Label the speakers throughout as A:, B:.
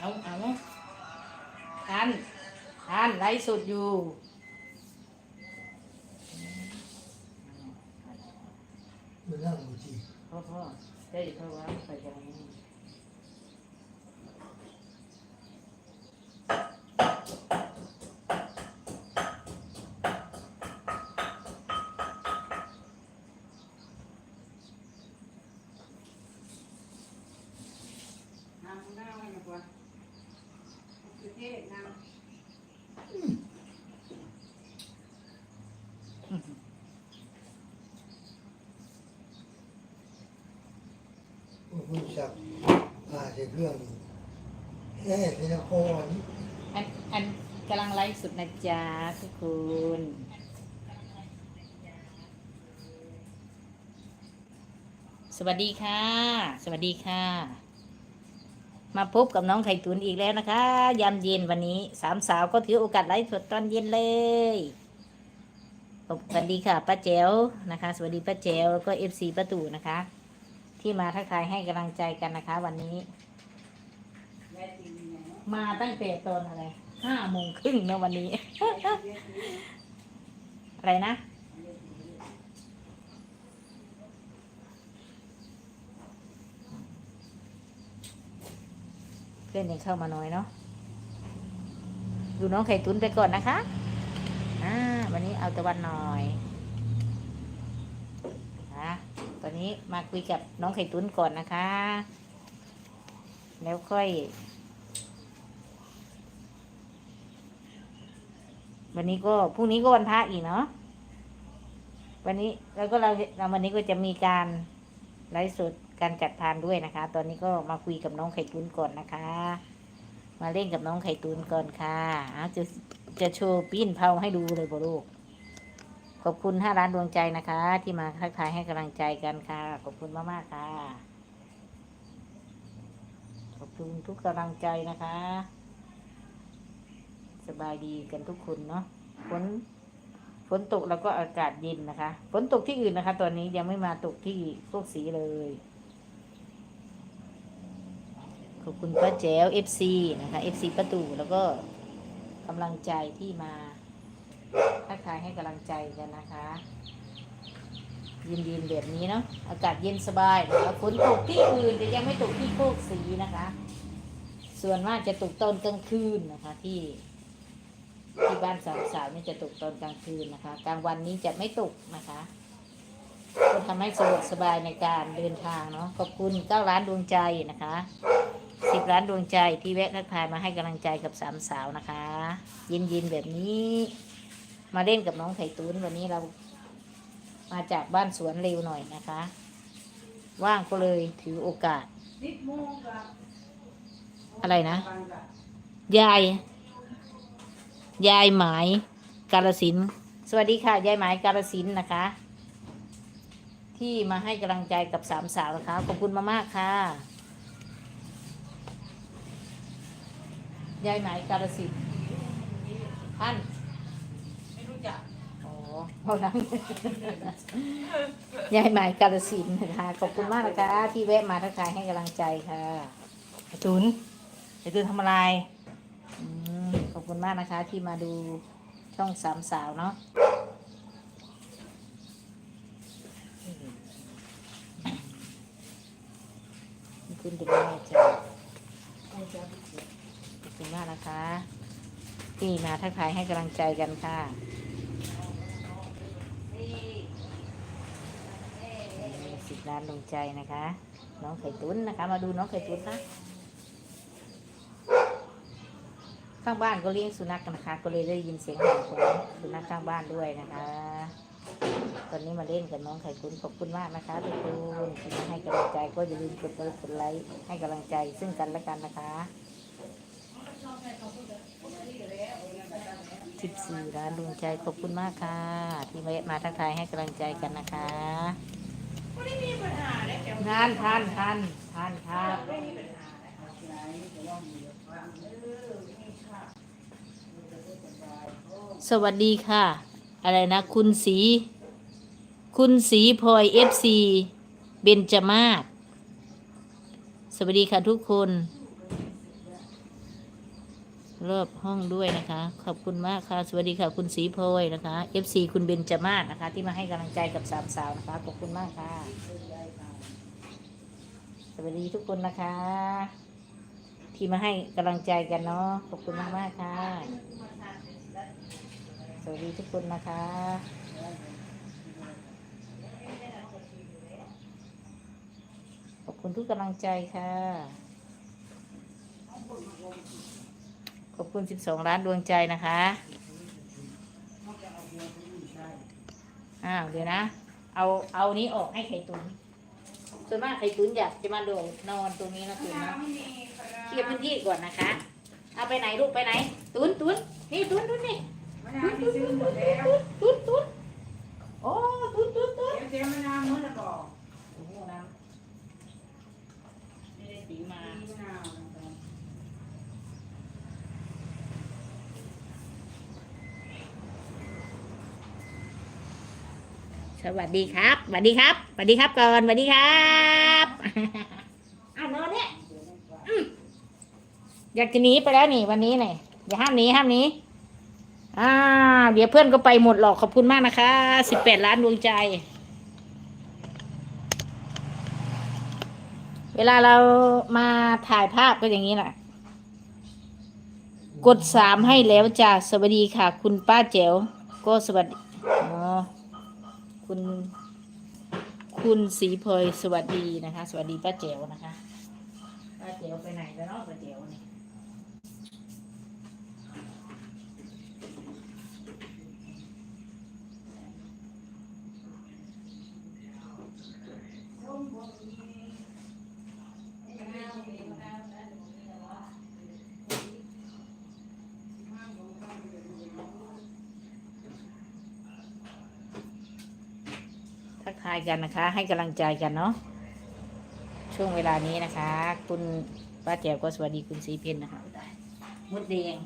A: เอาเอาทันทันไลฟ์สดอยู่
B: มันนั่งอยู่ที่
A: พ่อพ่อได้เพราะว่าไปกันนี้
C: น้ำหน้าไว้นะกว่าคือเทศน้ำ
B: พวกคุณสัก ผ่าจากเรื่องแห่เป็นนคร
A: อันอันกำลังไลฟ์สดนะจ๊ะทุกคนสวัสดีค่ะ สวัสดีค่ะ มาพบกับน้องไข่ตุนอีกแล้วนะคะ ยามเย็นวันนี้สามสาวก็ถือโอกาสไลฟ์สดตอนเย็นเลยสวัสดีค่ะป้าแจ๋วนะคะ สวัสดีป้าแจ๋วแล้วก็เอฟซีป้าตู่นะคะ ที่มาทักทายให้กำลังใจกันนะคะ วันนี้
C: มา
A: ตั้งแต่ตอนอะไรห้าโมงครึ่งนะวันนี้ อะไรนะ เพื่อนยังเข้ามาน้อยเนาะดูน้องไข่ตุนไปก่อนนะคะ อ่า วันนี้เอาตะวันหน่อยนะตอนนี้มาคุยกับน้องไข่ตุนก่อนนะคะ แล้วค่อย วันนี้ก็พรุ่งนี้ก็วันพระอีกเนาะวันนี้แล้วก็เราเราวันนี้ก็จะมีการไลฟ์สดการจัดทานด้วยนะคะ ตอนนี้ก็มาคุยกับน้องไข่ตุนก่อนนะคะ มาเล่นกับน้องไข่ตุนก่อนค่ะอาจะจะโชว์ปิ้นเผาให้ดูเลยบลูกขอบคุณห้าร้านดวงใจนะคะ ที่มาทักทายให้กำลังใจกันค่ะ ขอบคุณมากๆค่ะขอบคุณทุกกำลังใจนะคะ สบายดีกันทุกคนเนาะฝนฝนตกแล้วก็อากาศเย็นนะคะฝนตกที่อื่นนะคะ ตอนนี้ยังไม่มาตกที่พวกสีเลย ขอบคุณป้าแจ๋ว FC นะคะ FC ประตูแล้วก็กำลังใจที่มาทักทายให้กำลังใจกันนะคะเย็นๆแบบนี้เนาะอากาศเย็นสบายนะคะฝนตกที่อื่นแต่ยังไม่ตกที่โคกสีนะคะ ส่วนมากจะตกตอนกลางคืนนะคะที่ ที่บ้านสาวสาวนี่จะตกตอนกลางคืนนะคะ กลางวันนี้จะไม่ตกนะคะก็ทำให้สะดวกสบายในการเดินทางเนาะขอบคุณเก้าล้านดวงใจนะคะสิบล้านดวงใจที่แวะทักทายมาให้กำลังใจกับสามสาวนะคะ ยินยินๆแบบนี้ มาเล่นกับน้องไข่ตุนวันนี้เรามาจากบ้านสวนเร็วหน่อยนะคะ ว่างก็เลยถือโอกาส อะไรนะ ยาย ยายหมายกาลสินธุ์สวัสดีค่ะ ยายหมายกาลสินธุ์นะคะ ที่มาให้กำลังใจกับสามสาวนะคะขอบคุณมากๆค่ะ ยายหมายกาลสินธุ์ท่าน
C: ไม่รู้จัก
A: อ๋อเพรานั้นยายหมายกาลสินธุ์นะคะขอบคุณมากนะคะ ที่แวะมาทักทายให้กำลังใจค่ะไอตุนไอตุนทำอะไร อืมขอบคุณมากนะคะ ที่มาดูช่องสามสาวเนาะคุณเป็นแม่จ้ะขอบคุณมากนะคะ ที่มาทักทายให้กำลังใจกันค่ะสิบล้านดวงใจนะคะ น้องไข่ตุ้นนะคะ มาดูน้องไข่ตุ้นนะ ข้างบ้านก็เลี้ยงสุนัขกันนะคะ ก็เลยได้ยินเสียงเห่าของสุนัขข้างบ้านด้วยนะคะ ตอนนี้มาเล่นกับน้องไข่คุณขอบคุณมากนะคะทุกคนที่มาให้กำลังใจก็อย่าลืมกดไลค์กดไลค์ให้กำลังใจซึ่งกันและกันนะคะสิบสี่ล้านดวงใจขอบคุณมากค่ะ ที่มามาทักทายให้กำลังใจกันนะคะ
C: ไม่ได้มีปัญหาเลยแต่
A: ท่านท่านท่านท่านครับ
C: ไม่มีปัญหานะคะไหนแต่ว่ามีความเออมีค่ะ
A: สวัสดีค่ะ อะไรนะ คุณสี คุณสีพลอยเอฟซีเบนจมาศสวัสดีค่ะทุกคน รอบห้องด้วยนะคะ ขอบคุณมากค่ะ สวัสดีค่ะ คุณสีโพยนะคะ FC คุณเบนจมาศนะคะ ที่มาให้กำลังใจกับสามสาวนะคะ ขอบคุณมากค่ะ สวัสดีทุกคนนะคะ ที่มาให้กำลังใจกันเนาะ ขอบคุณมากมากค่ะ สวัสดีทุกคนนะคะขอบคุณทุกกำลังใจค่ะ ขอบคุณ 12 ล้านดวงใจนะคะอ้าวเดี๋ยวนะ เอาเอานี้ออกให้ไข่ตุนส่วนมากไข่ตุนอยากจะมาโดดนอนตรงนี้นะตุนนะเคลียร์พื้นที่ก่อนนะคะ เอาไปไหนลูกไปไหน ตุนตุนนี่ตุนตุนนี่
C: มะนาวที่ซื้อหมดแล้ว
A: ตุนตุนโอ้ตุนตุนตุน
C: เดี๋ยวเจ๊มะนาวมื้อละบอก
A: โอ้โหน้ำไม่ได้สีมา
C: มะนาวนะครับ
A: สวัสดีครับสวัสดีครับสวัสดีครับก่อนสวัสดีครับอะนอนเนี่ยอืมอยาจะหนีไปแล้วนี่วันนี้เนี่ยอย่าห้ามหนีห้ามหนี อ่า เดี๋ยวเพื่อนก็ไปหมดหรอกขอบคุณมากนะคะสิบแปดล้านดวงใจ เวลาเรามาถ่ายภาพก็อย่างนี้แหละกดสามให้แล้วจ้าสวัสดีค่ะ คุณป้าแจ๋วก็สวัสดีอ๋อคุณ คุณสีเพยสวัสดีนะคะ สวัสดีป้าแจ๋วนะคะป้าแจ๋วไปไหนแล้วเนาะป้าแจ๋วนี่ ทักทายกันนะคะ ให้กำลังใจกันเนาะช่วงเวลานี้นะคะ คุณป้าแจ๋วก็สวัสดีคุณสีเพนนะคะมดแดง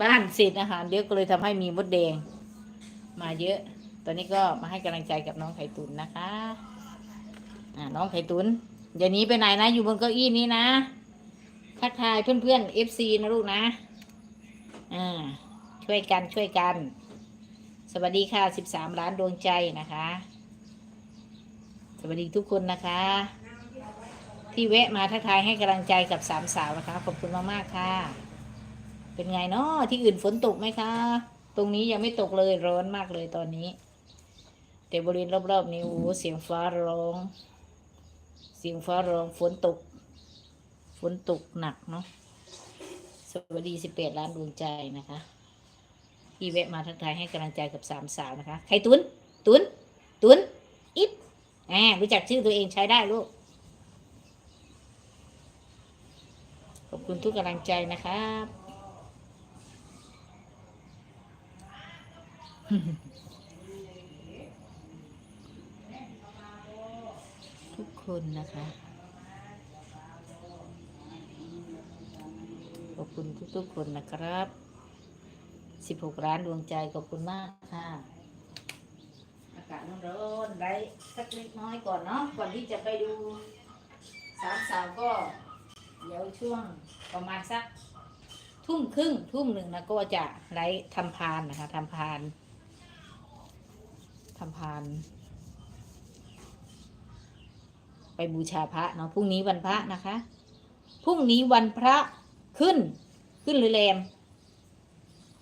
A: บ้านเสร็จอาหารเยอะก็เลยทำให้มีมดแดง มาเยอะ ตอนนี้ก็มาให้กำลังใจกับน้องไข่ตุนนะคะอ่าน้องไข่ตุนอย่าหนีไปไหนนะ อยู่บนเก้าอี้นี้นะทักทายเพื่อนๆเอฟซีนะลูกนะอ่าช่วยกันช่วยกัน สวัสดีค่ะสิบสามล้านดวงใจนะคะ สวัสดีทุกคนนะคะ ที่แวะมาทักทายให้กำลังใจกับสามสาวนะคะ ขอบคุณมากๆค่ะ เป็นไงเนาะที่อื่นฝนตกไหมคะ ตรงนี้ยังไม่ตกเลยร้อนมากเลยตอนนี้ แต่บริเวณรอบๆนี้โอ้เสียงฟ้าร้อง เสียงฟ้าร้องฝนตก ฝนตกหนักเนาะสวัสดีสิบแปดล้านดวงใจนะคะที่แวะมาทักทายให้กำลังใจกับสามสาวนะคะ ใครตุน ตุน ตุนอิฟ แหมรู้จักชื่อตัวเองใช้ได้ลูก ขอบคุณทุกกำลังใจนะครับทุกคนนะคะ ขอบคุณทุกๆคนนะครับสิบหกล้านดวงใจขอบคุณมากค่ะ อากาศร้อนๆไว้สักเล็กน้อยก่อนเนาะก่อนที่จะไปดูสามสาวก็เดี๋ยวช่วงประมาณสักทุ่มครึ่งทุ่มหนึ่งนะก็จะไลฟ์ทำพานนะคะทำพานทำพาน ไปบูชาพระเนาะพรุ่งนี้วันพระนะคะพรุ่งนี้วันพระขึ้นขึ้นหรือแรม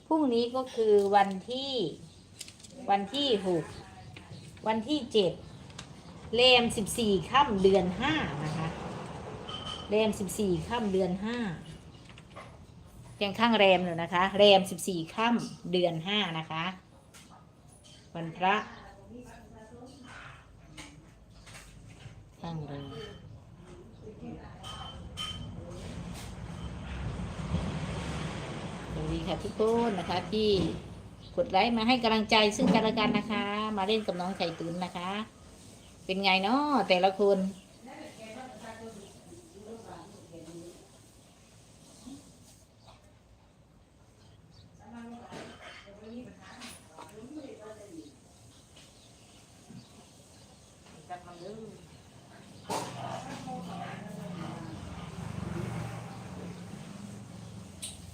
A: พรุ่งนี้ก็คือวันที่วันที่หก วันที่เจ็ดแรมสิบสี่ค่ำเดือนห้านะคะแรมสิบสี่ค่ำเดือนห้ายังข้างแรมอยู่นะคะ แรมสิบสี่ค่ำเดือนห้านะคะ วันพระข้างแรมสวัสดีค่ะทุกคนนะคะที่ กดไลค์มาให้กำลังใจซึ่งกันและกันนะคะ มาเล่นกับน้องไข่ตุ๋นนะคะ เป็นไงเนาะแต่ละคน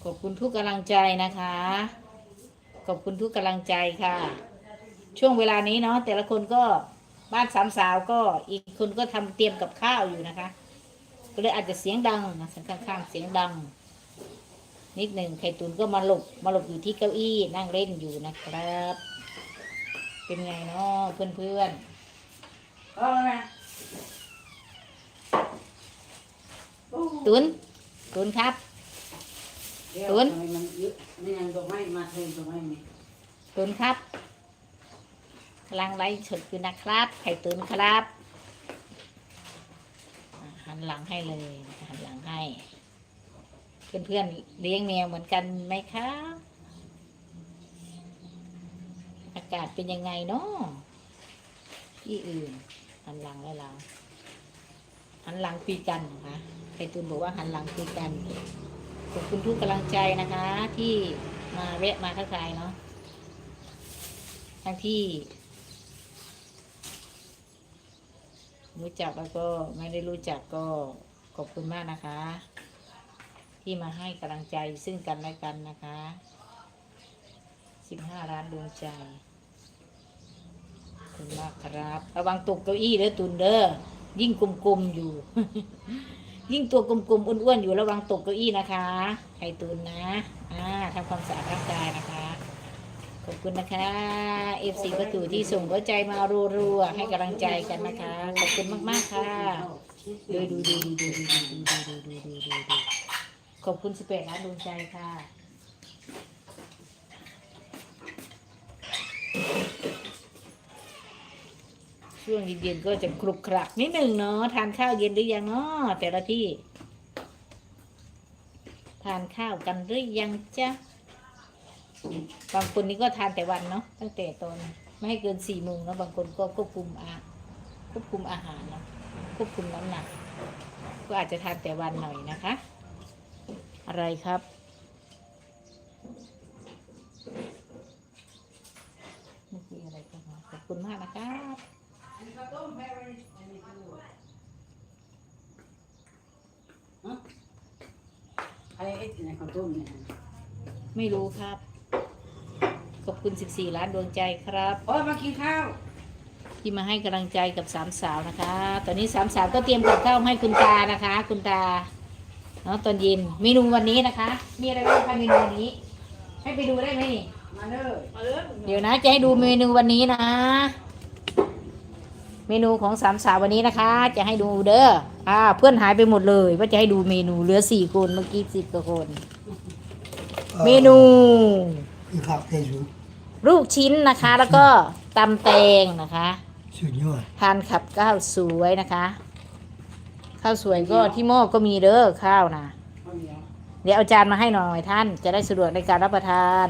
A: ขอบคุณทุกกำลังใจนะคะ ขอบคุณทุกกำลังใจค่ะ ช่วงเวลานี้เนาะแต่ละคนก็บ้านสามสาวก็อีกคนก็ทำเตรียมกับข้าวอยู่นะคะ ก็เลยอาจจะเสียงดังนะข้างๆเสียงดัง นิดหนึ่งไข่ตุนก็มาหลบมาหลบอยู่ที่เก้าอี้นั่งเล่นอยู่นะครับ เป็นไงเนาะเพื่อน
C: เออนะโอ้
A: ๆตุนตุนครับ
C: เดี๋ยว
A: ตุน
C: ทำไมมันเยอะไม่ยังดอกไม้มาเทดอกไม้นี่
A: ตุนครับกำลังไลฟ์สดอยู่นะครับ ไข่ตุนครับอะหันหลังให้เลยนะคะหันหลังให้ เพื่อนๆเลี้ยงแมวเหมือนกันไหมคะอากาศเป็นยังไงเนาะที่อื่นหันหลังแล้วเราหันหลังคุยกันนะคะไข่ตุนบอกว่าหันหลังคุยกัน ขอบคุณทุกกำลังใจนะคะ ที่มาแวะมาทักทายเนาะทั้งที่ รู้จักแล้วก็ไม่ได้รู้จักก็ขอบคุณมากนะคะ ที่มาให้กำลังใจซึ่งกันและกันนะคะสิบห้าล้านดวงใจขอบคุณมากครับ ระวังตกเก้าอี้เด้อตุนเด้อยิ่งกลมๆอยู่ ยิ่งตัวกลมๆอ้วนๆอยู่ระวังตกเก้าอี้นะคะไข่ตุนนะอ่าทำความสะอาดร่างกายนะคะ ขอบคุณนะคะเอฟซีประตูที่ส่งหัวใจมารัวๆให้กำลังใจกันนะคะ ขอบคุณมากๆค่ะดูดูดูดูดูดูดูดูดูดูขอบคุณสิบแปดล้านดวงใจค่ะ ช่วงเย็นๆก็จะครุกครักนิดหนึ่งเนาะทานข้าวเย็นหรือยังเนาะแต่ละที่ ทานข้าวกันหรือยังจ๊ะบางคนนี่ก็ทานแต่วันเนาะตั้งแต่ตอนไม่ให้เกินสี่โมงเนาะบางคนก็ควบคุมอาควบคุมอาหารเนาะควบคุมน้ำหนัก ก็อาจจะทานแต่วันหน่อยนะคะ อะไรครับนี่คืออะไรกันขอบคุณมากนะครับ
C: ต้มแพ้ไว้ในนี้ตู้ฮะใครเอ็ดในข้าวต้มเนี่ย
A: ไม่รู้ครับ ขอบคุณ 14 ล้านดวงใจครับ
C: โอ้ยมากินข้าว
A: ที่มาให้กำลังใจกับสามสาวนะคะ ตอนนี้สามสาวก็เตรียมกับข้าวให้คุณตานะคะ คุณตาเนาะตอนเย็นเมนูวันนี้นะคะ มีอะไรบ้างคะเมนูวันนี้ ให้ไปดูได้ไหมนี่
C: มาเลยมาเลย
A: เดี๋ยวนะจะให้ดูเมนูวันนี้นะเมนูของสามสาววันนี้นะคะ จะให้ดูเด้ออ่าเพื่อนหายไปหมดเลย ว่าจะให้ดูเมนูเหลือสี่คนเมื่อกี้สิบกว่าคน เมนู
B: คือขับเตสุด
A: ลูกชิ้นนะคะ แล้วก็ตำแตงนะคะ
B: สุดยอด
A: ทานขับข้าวสวยนะคะ ข้าวสวยก็ที่หม้อก็มีเด้อข้าวนะ
C: ข้าวเหนียว
A: เดี๋ยวเอาจานมาให้หน่อยท่านจะได้สะดวกในการรับประทาน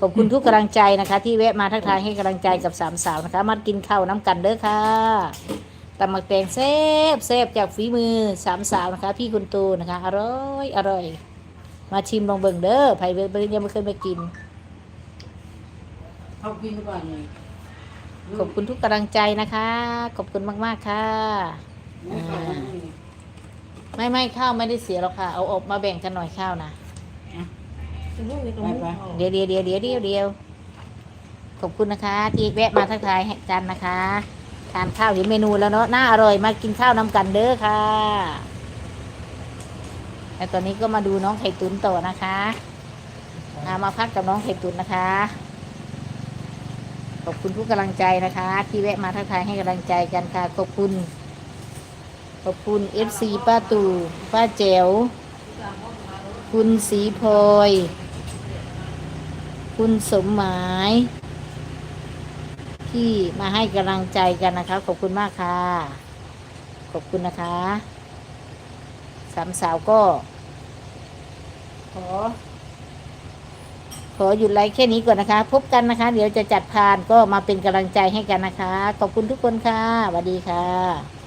A: ขอบคุณทุกกำลังใจนะคะ ที่แวะมาทักทายให้กำลังใจกับสามสาวนะคะมากินข้าวน้ำกันเด้อค่ะตำหมักแตงเซฟเซฟจากฝีมือสามสาวนะคะ พี่คุณตูนะคะ อร่อยอร่อย มาชิมลองเบิ่งเด้อไผ่เบิ่งยังไม่เคยมากิน
C: เขากินก่อนเลย
A: ขอบคุณทุกกำลังใจนะคะ ขอบคุณมาก ๆ ค่ะ
C: ไม่เข้ามานี่
A: ไม่ไม่ข้าวไม่ได้เสียหรอกค่ะ เอาออกมาแบ่งกันหน่อยข้าวนะ
C: ไปไป
A: เดี๋ยวเดี๋ยวเดี๋ยวเดี๋ยวเดี๋ยวเดี๋ยวขอบคุณนะคะ ที่แวะมาทักทายให้กันนะคะทานข้าวเห็นเมนูแล้วเนาะน่าอร่อยมากินข้าวนำกันเด้อค่ะแล้วตอนนี้ก็มาดูน้องไข่ตุ๋นต่อนะคะอ่ามาพักกับน้องไข่ตุ๋นนะคะขอบคุณทุกกำลังใจนะคะ ที่แวะมาทักทายให้กำลังใจกันค่ะขอบคุณขอบคุณเอฟซีป้าตู่ป้าแจ๋วคุณสีพลอย คุณสมหมาย ที่มาให้กำลังใจกันนะคะ ขอบคุณมากค่ะ ขอบคุณนะคะสามสาวก็ ขอ ขอหยุดไลฟ์แค่นี้ก่อนนะคะ พบกันนะคะ เดี๋ยวจะจัดพานก็มาเป็นกำลังใจให้กันนะคะ ขอบคุณทุกคนค่ะสวัสดีค่ะ